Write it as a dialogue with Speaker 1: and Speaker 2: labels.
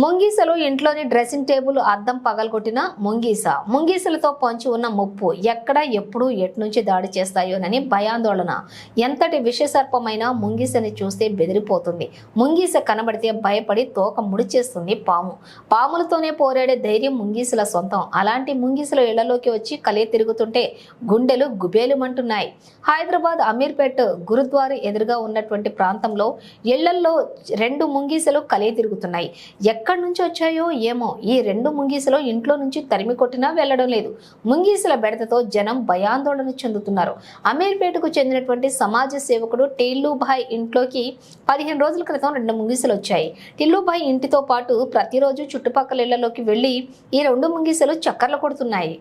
Speaker 1: ముంగీసలు ఇంట్లోని dressing table అద్దం పగలగొట్టిన ముంగీస. ముంగీసలతో పొంచి ఉన్న ముప్పు ఎక్కడ ఎప్పుడు ఎట్నుంచి దాడి చేస్తాయోనని భయాందోళన. ఎంతటి విషసర్పమైన ముంగీసని చూస్తే బెదిరిపోతుంది. ముంగీస కనబడితే భయపడి తోక ముడిచేస్తుంది పాము. పాములతోనే పోరాడే ధైర్యం ముంగీసల సొంతం. అలాంటి ముంగీసలు ఇళ్ళలోకి వచ్చి కలే తిరుగుతుంటే గుండెలు గుబేలుమంటున్నాయి. హైదరాబాద్ అమీర్పేట్ గురుద్వార ఎదురుగా ఉన్నటువంటి ప్రాంతంలో ఇళ్ళల్లో రెండు ముంగీసలు కలే తిరుగుతున్నాయి. ఎక్కడ ఎక్కడి నుంచి వచ్చాయో ఏమో ఈ రెండు ముంగీసలు ఇంట్లో నుంచి తరిమి కొట్టినా వెళ్ళడం లేదు. ముంగీసల బెడతతో జనం భయాందోళన చెందుతున్నారు. అమీర్పేటకు చెందినటువంటి సమాజ సేవకుడు టిల్లుభాయ్ ఇంట్లోకి పదిహేను రోజుల క్రితం రెండు ముంగీసలు వచ్చాయి. టిల్లుభాయ్ ఇంటితో పాటు ప్రతిరోజు చుట్టుపక్కల ఇళ్ళలోకి వెళ్ళి ఈ రెండు ముంగీసలు చక్కర్లు కొడుతున్నాయి.